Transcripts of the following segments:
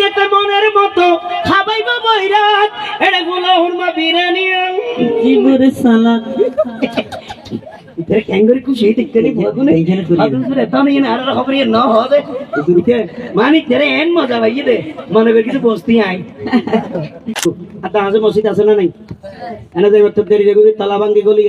দিতে মনের মতো। খাবাইব বৈরাত এটা গুলো হুরমা বিরিয়ানি জীবরে সালাদ ইতরে ক্যাঙ্গরি খুশি দেখতে নি। বগুনে এইখানে করি। আদুন সুরে তানে ইন আর খবর ইন ন হবে ইতে মানি তেরে এন মজা ভাই দে মনে বের কিছু বসতি আই। আতা আজ মসজিদ আছে না নাই? এনা যাই মত দেরি রে তালা ভাঙ্গি গলি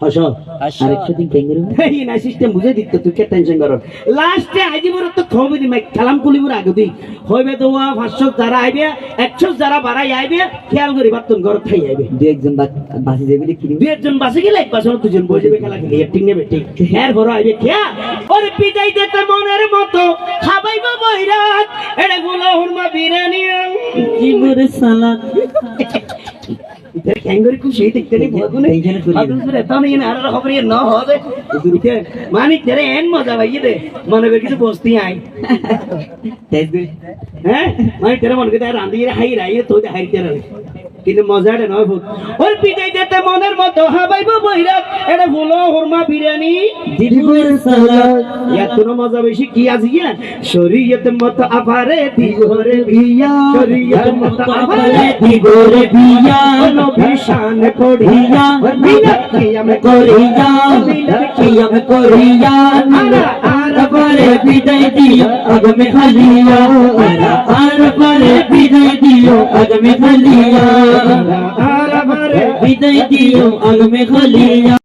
দাই হস। আরেকশো দিন ক্যাঙ্গারু এই না সিস্টেম বুঝে দিত তুই কে টেনশন করো। লাস্টে আইজি বড় তো খবর দি মাই কালাম কুলিবুর আগে দি হইবে তো ওয়া 500 যারা আইবে 100 যারা বাড়াই আইবে খেয়াল করি বাতুন ঘর থাই আইবে। দু একজন বাসি যাবে কিনবে দুই একজন বাসে গেলে এক পাশে দুজন বসে যাবে খেলা খেলি ঠিক নেবে ঠিক। হ্যাঁ বড় আইবে খেয়া। ওরে পিটাই দিতে মনের মতো খাবাইব বৈরাত। এটা গুলো হুরমা বিরিয়ানি জীবরে সালাদ ইতে ক্যাঙ্গরি খুশি দেখতে নি বগুনে এইখানে করি। আদুন সুরে তানে ইন আর খবর ইন ন হবে ইতে মানি তেরে এন মজা ভাই দে। মনে হ্যাঁ মানে মনে কিন্তু মজাটা নয় ভূত ওর পিটাই দিতে মনের মতো হাবাইব বৈরাত এটা ভুলো হুরমা বিরিয়ানি জীবরে সালাদ এতনো মজা বেশি কি আছে গিয়া শরীয়ত মত আপারে দিগরে ভিয়া শরীয়ত মত আপারে দিগরে বিয়া নবী শান পড়িয়া মিলাদ কিয়াম করিয়া কিয়াম করিয়া আর পরে বিদায় দিও আগমে খালিয়া আর পরে दियो अग में खलिया विदाई दियो अग में खलिया